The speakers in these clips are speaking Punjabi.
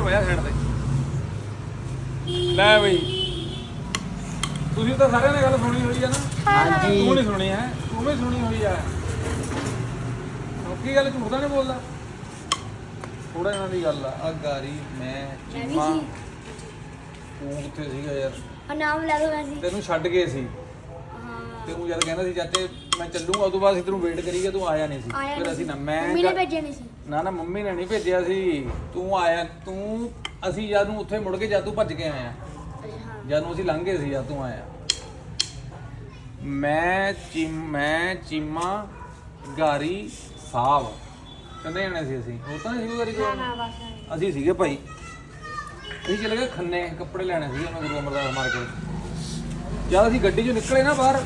ਇੱਧਰ ਬਹਿ ਸਾਈਡ ਤੇ ਲੈ ਬਈ। ਤੁਸੀਂ ਤਾਂ ਸਾਰਿਆਂ ਨੇ ਗੱਲ ਸੁਣੀ ਹੋਈ ਆ ਨਾ। ਹਾਂਜੀ। ਤੂੰ ਨਹੀਂ ਸੁਣੀ ਹੈ ਤੂੰ ਵੀ ਸੁਣੀ ਹੋਈ ਆ। ਕੀ ਗੱਲ ਝੂਠ ਤਾਂ ਨਹੀਂ ਬੋਲਦਾ? ਥੋੜਾ ਇਹਨਾਂ ਦੀ ਗੱਲ ਆ। ਆ ਗਾਰੀ ਮੈਂ ਚੀਮਾ ਤੂੰ ਕਿੱਥੇ ਸੀਗਾ ਯਾਰ? ਆ ਨਾਮ ਲੈ ਦੋ ਵੈਸੇ। ਤੈਨੂੰ ਛੱਡ ਗਏ ਸੀ। ਹਾਂ। ਤੇ ਉਹ ਜਦ ਕਹਿੰਦਾ ਸੀ ਚਾਚੇ ਮੈਂ ਚੱਲੂਗਾ ਉਦੋਂ ਬਾਅਦ ਅਸੀਂ ਤੈਨੂੰ ਵੇਟ ਕਰੀਏ ਤੂੰ ਆਇਆ ਨਹੀਂ ਸੀ। ਆਇਆ ਫਿਰ ਨਹੀਂ ਅਸੀਂ ਨਾ। ਮੈਂ ਮੰਮੀ ਨੇ ਭੇਜਿਆ ਨਹੀਂ ਸੀ। ਨਾ ਨਾ ਮੰਮੀ ਨੇ ਨਹੀਂ ਭੇਜਿਆ ਸੀ। ਤੂੰ ਆਇਆ ਤੂੰ ਅਸੀਂ ਜਦ ਨੂੰ ਉੱਥੇ ਮੁੜ ਕੇ ਜਦ ਤੂੰ ਭੱਜ ਕੇ ਆਇਆ ਹਾਂ ਜਦ ਨੂੰ ਅਸੀਂ ਲੰਘ ਗਏ ਸੀ ਜਦ ਤੂੰ ਆਇਆ। ਮੈਂ ਚੀਮ ਮੈਂ ਚੀਮਾ ਗਾਰੀ ਸਾਹਿਬ ਕਹਿੰਦੇ ਜਾਣੇ ਸੀ ਅਸੀਂ। ਉਹ ਤਾਂ ਨਹੀਂ ਸੀ ਗਾਰੀ ਨਾ ਬਸ। ਅਸੀਂ ਸੀਗੇ ਭਾਈ। ਅਸੀਂ ਚਲੇ ਗਏ ਖੰਨੇ ਕੱਪੜੇ ਲੈਣੇ ਸੀਗੇ ਮੈਂ ਗੁਰੂ ਅਮਰਦਾਸ ਮਾਰਕੀਟ। ਜਦ ਅਸੀਂ ਗੱਡੀ 'ਚੋਂ ਨਿਕਲੇ ਨਾ ਬਾਹਰ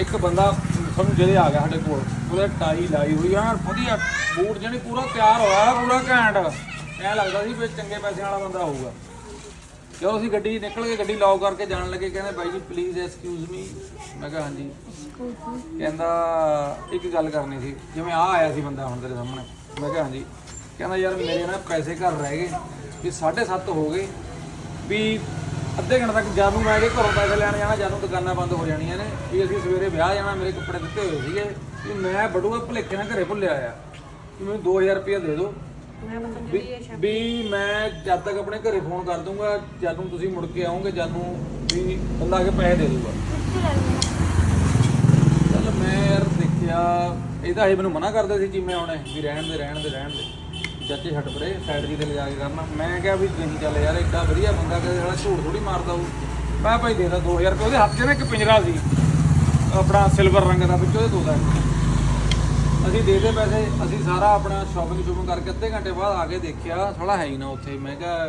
ਇੱਕ ਬੰਦਾ ਸਾਨੂੰ ਜਿਹੜੇ ਆ ਗਿਆ ਸਾਡੇ ਕੋਲ, ਉਹਦੇ ਟਾਈ ਲਾਈ ਹੋਈ ਆ, ਵਧੀਆ ਬੂਟ ਜਣੀ ਪੂਰਾ ਤਿਆਰ ਹੋਇਆ, ਪੂਰਾ ਘੈਂਟ। ਐ ਲੱਗਦਾ ਸੀ ਵੀ ਚੰਗੇ ਪੈਸਿਆਂ ਵਾਲਾ ਬੰਦਾ ਹੋਊਗਾ। ਜਦੋਂ ਅਸੀਂ ਗੱਡੀ ਨਿਕਲ ਕੇ ਗੱਡੀ ਲੌਕ ਕਰਕੇ ਜਾਣ ਲੱਗੇ, ਕਹਿੰਦੇ ਬਾਈ ਜੀ ਪਲੀਜ਼ ਐਕਸਕਿਊਜ਼ ਮੀ ਮੈਂ ਕਿਹਾ, ਹਾਂਜੀ। ਕਹਿੰਦਾ, ਇੱਕ ਗੱਲ ਕਰਨੀ ਸੀ, ਜਿਵੇਂ ਆ ਆਇਆ ਸੀ ਬੰਦਾ ਹੁਣ ਤੇਰੇ ਸਾਹਮਣੇ। ਮੈਂ ਕਿਹਾ, ਹਾਂਜੀ। ਕਹਿੰਦਾ, ਯਾਰ ਮੇਰੇ ਨਾ ਪੈਸੇ ਘਰ ਰਹਿ ਗਏ, ਵੀ 7:30 ਹੋ ਗਏ, ਵੀ ਅੱਧੇ ਘੰਟੇ ਤੱਕ ਜਦ ਨੂੰ ਮੈਂ ਕਿ ਘਰੋਂ ਪੈਸੇ ਲੈਣ ਜਾਣਾ ਜਦ ਨੂੰ ਦੁਕਾਨਾਂ ਬੰਦ ਹੋ ਜਾਣੀਆਂ ਨੇ ਵੀ ਅਸੀਂ ਸਵੇਰੇ ਵਿਆਹ ਜਾਣਾ ਮੇਰੇ ਕੱਪੜੇ ਦਿੱਤੇ ਹੋਏ ਸੀਗੇ ਵੀ ਮੈਂ ਬੜੂਆ ਭੁਲੇਖੇ ਨਾਲ ਘਰੇ ਭੁੱਲਿਆ ਆ ਵੀ ਮੈਨੂੰ 2000 ਰੁਪਏ ਦੇ ਦਿਓ। ਵੀ ਵੀ ਮੈਂ ਜਦ ਤੱਕ ਆਪਣੇ ਘਰੇ ਫੋਨ ਕਰ ਦੂੰਗਾ ਜਦ ਨੂੰ ਤੁਸੀਂ ਮੁੜ ਕੇ ਆਓਗੇ ਜਦ ਨੂੰ ਵੀ ਬੰਦਾ ਕੇ ਪੈਸੇ ਦੇ ਦੂਗਾ। ਚੱਲ ਮੈਂ ਯਾਰ ਦੇਖਿਆ ਇਹ ਤਾਂ ਇਹ ਮੈਨੂੰ ਮਨਾ ਕਰਦੇ ਸੀ ਜਿਵੇਂ ਆਉਣੇ ਵੀ ਰਹਿਣ ਦੇ ਰਹਿਣ ਦੇ ਰਹਿਣ ਦੇ। ਚਾਚੇ ਛੱਡ ਪਰੇ ਸਾਈਡ ਜੀ ਤੇ ਲਿਜਾ ਕੇ ਕਰਨਾ। ਮੈਂ ਕਿਹਾ ਵੀ ਨਹੀਂ ਚੱਲ ਯਾਰ ਏਡਾ ਵਧੀਆ ਬੰਦਾ ਕਦੇ ਸਾਲਾ ਝੂਠ ਥੋੜੀ ਮਾਰਦਾ ਉਹ। ਮੈਂ ਭਾਈ ਦੇ ਦਾ 2000 ਰੁਪਏ ਉਹਦੇ ਹੱਥ 'ਚ ਨਾ ਇੱਕ ਪਿੰਜਰਾ ਸੀ। ਆਪਣਾ ਸਿਲਵਰ ਰੰਗ ਦਾ ਵਿੱਚ ਉਹਦੇ ਦੋ ਦਾ। ਅਸੀਂ ਦੇ ਦੇ ਪੈਸੇ ਅਸੀਂ ਸਾਰਾ ਆਪਣਾ ਸ਼ਾਪਿੰਗ ਸ਼ੂਪਿੰਗ ਕਰਕੇ ਅੱਧੇ ਘੰਟੇ ਬਾਅਦ ਆ ਕੇ ਦੇਖਿਆ ਸਾਲਾ ਹੈ ਹੀ ਨਾ ਉੱਥੇ। ਮੈਂ ਕਿਹਾ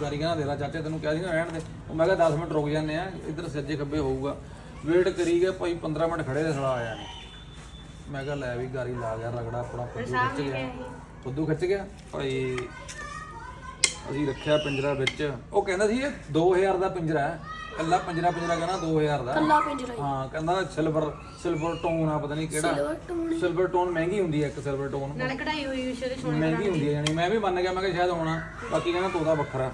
ਗਾਰੀ ਕਹਿੰਦਾ ਦੇਰਾ ਚਾਚੇ ਤੈਨੂੰ ਕਿਹਾ ਸੀ ਨਾ ਰਹਿਣ ਦੇ। ਉਹ ਮੈਂ ਕਿਹਾ 10 ਮਿੰਟ ਰੁਕ ਜਾਂਦੇ ਆ ਇੱਧਰ ਸੱਜੇ ਖੱਬੇ ਹੋਊਗਾ। ਵੇਟ ਕਰੀ ਗਏ ਭਾਈ 15 ਮਿੰਟ ਖੜੇ ਤੇ ਸਾਲਾ ਆਇਆ ਨਹੀਂ ਮੈਂ ਕਿਹਾ ਲੈ ਵੀ ਗਾਰੀ ਲਾ ਗਿਆ ਰਗੜਾ ਆਪਣਾ ਖਿੱਚ ਗਿਆ ਫੁੱਦੂ ਖਿੱਚ ਗਿਆ। ਭਾਈ ਅਸੀਂ ਰੱਖਿਆ ਪਿੰਜਰਾ ਵਿੱਚ। ਉਹ ਕਹਿੰਦਾ ਸੀ ਇਹ 2000 ਦਾ ਪਿੰਜਰਾ ਹੈ। ਕੱਲਾ ਪਿੰਜਰਾ ਪਿੰਜਰਾ ਕਹਿੰਦਾ 2000 ਦਾ। ਕੱਲਾ ਪਿੰਜਰਾ ਹੀ। ਹਾਂ ਕਹਿੰਦਾ ਸਿਲਵਰ ਸਿਲਵਰ ਟੋਨ ਆ ਪਤਾ ਨਹੀਂ ਕਿਹੜਾ। ਸਿਲਵਰ ਟੋਨ ਮਹਿੰਗੀ ਹੁੰਦੀ ਹੈ ਇੱਕ ਸਿਲਵਰ ਟੋਨ ਨਾਲੇ ਕਢਾਈ ਹੋਈ ਹੋਈ ਸੀ ਉਹਦੇ ਸੋਹਣੇ ਮਹਿੰਗੀ ਹੁੰਦੀ ਹੈ ਯਾਨੀ ਮੈਂ ਵੀ ਮੰਨ ਗਿਆ ਮੈਂ ਕਿਹਾ ਸ਼ਾਇਦ ਹੋਣਾ। ਬਾਕੀ ਕਹਿੰਦਾ ਤੋਦਾ ਵੱਖਰਾ।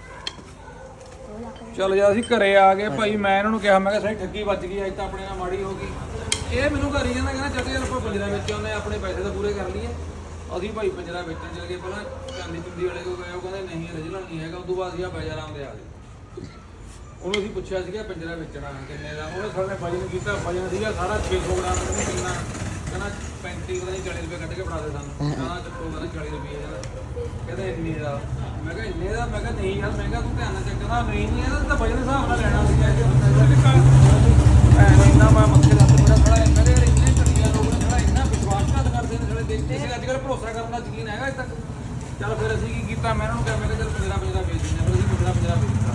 ਚਲ ਜਦ ਅਸੀਂ ਘਰੇ ਆ ਗਏ। ਭਾਈ ਮੈਂ ਇਹਨਾਂ ਨੂੰ ਕਿਹਾ ਮੈਂ ਕਿਹਾ ਸਹੀ ਠੱਗੀ ਵੱਜ ਗਈ ਅੱਜ ਤਾਂ ਆਪਣੇ ਨਾਲ ਮਾੜੀ ਹੋ ਗਈ। ਇਹ ਮੈਨੂੰ ਘਰ ਕਹਿੰਦਾ ਕਹਿੰਦਾ ਚੱਲ ਯਾਰ ਆਪਾਂ ਪੰਜਰਾ ਵਿੱਚ ਉਹਨੇ ਆਪਣੇ ਪੈਸੇ ਤਾਂ ਪੂਰੇ ਕਰ ਲਈਏ। ਅਸੀਂ ਭਾਈ ਪੰਜਰਾ ਵੇਚਣ ਚਲ ਗਏ ਪਹਿਲਾਂ ਚਾਂਦੀ ਚੁੰਦੀ ਵਾਲੇ ਕੋਲ ਗਏ ਉਹ ਕਹਿੰਦੇ ਨਹੀਂ original ਨਹੀਂ ਹੈਗਾ ਉਦੋਂ ਬਾਅਦ ਅਸੀਂ ਆ ਬਾਜ਼ਾਰਾਂ ਦੇ ਆ ਗਏ। ਉਹਨੂੰ ਅਸੀਂ ਪੁੱਛਿਆ ਸੀਗਾ ਪੰਜਰਾ ਵੇਚਣਾ ਕਿੰਨੇ ਦਾ ਉਹਨੇ ਸਾਡੇ ਵਜਨ ਕੀਤਾ ਵਜਨ ਸੀਗਾ ਸਾਰਾ 600 ਗ੍ਰਾਮ ਦਾ ਨਹੀਂ ਕਿੰਨਾ ਕਹਿੰਦਾ 35 ਪਤਾ ਨਹੀਂ 40 ਰੁਪਏ ਕੱਢ ਕੇ ਫੜਾ ਦੇ ਸਾਨੂੰ ਕਹਿੰਦਾ ਚੱਕੋ ਕਹਿੰਦਾ 40 ਰੁਪਏ ਕਹਿੰਦਾ ਕਹਿੰਦਾ ਇੰਨੇ ਦਾ। ਮੈਂ ਕਿਹਾ ਇੰਨੇ ਦਾ ਮੈਂ ਕਿਹਾ ਨਹੀਂ ਯਾਰ ਮਹਿੰਗਾ ਤੂੰ ਧਿਆਨ ਨਾਲ ਚੈੱਕ ਕਰਦਾ ਨਹੀਂ ਨਹੀਂ ਇਹਦਾ ਤਾਂ ਵਜਨ ਦੇ ਹਿਸਾਬ ਨਾਲ ਲੈਣਾ ਸੀਗਾ ਇਹ ਭੈਣ ਇੰਨਾ ਮੈਂ ਮੱਥੇ ਦਾ ਮੇਰਾ ਥੋੜਾ ਮੈਂ ਕਿਹਾ ਯਾਰ ਇੰਨੇ ਚੰਗੇ ਲੋਕ ਨੇ ਥੋੜਾ ਇੰਨਾ ਵਿਸ਼ਵਾਸਘਾਤ ਕਰਦੇ ਨੇ ਥੋੜੇ ਦੇਖ ਕਿਸੇ ਅੱਜ ਕੱਲ੍ਹ ਭਰੋਸਾ ਕਰਨ ਦਾ ਯਕੀਨ ਹੈਗਾ ਅਜੇ ਤੱਕ? ਚਲ ਫਿਰ ਅਸੀਂ ਕੀ ਕੀਤਾ? ਮੈਂ ਇਹਨਾਂ ਨੂੰ ਕਿਹਾ ਮੈਂ ਕਿਹਾ ਚਲ ਪੰਜਰਾ ਪੰਜਰਾ ਵੇਚ ਦਿੰਦੇ ਹਾਂ ਫਿਰ ਅਸੀਂ ਪੰਜਰਾ ਪੰਜਰਾ ਵੇਚ ਦਿੱਤਾ।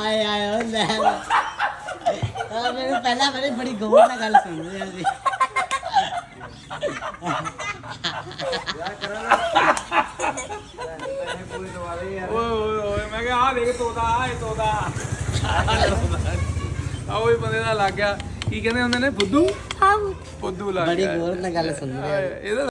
ਆਏ ਆਏ ਉਹ ਲੈ ਆ ਮੈਨੂੰ ਪਹਿਲਾਂ ਬੜੀ ਬੜੀ ਗੌਰ ਨਾਲ ਗੱਲ ਸੁਣ ਰਿਹਾ ਸੀ ਓਏ ਓਏ ਓਏ ਮੈਂ ਕਿਹਾ ਆ ਦੇਖ ਤੋਦਾ ਆ ਇਹ ਤੋਦਾ ਆ ਉਹ ਬੰਦੇ ਦਾ ਲੱਗ ਗਿਆ। ਕੀ ਕਹਿੰਦੇ ਹੁੰਦੇ ਨੇ? ਫੁੱਦੂ ਹਾਂ ਫੁੱਦੂ ਲੱਗ ਬੜੀ ਗਿਆ ਗੌਰ ਨਾਲ ਗੱਲ ਸੁਣ ਰਿਹਾ ਇਹਦਾ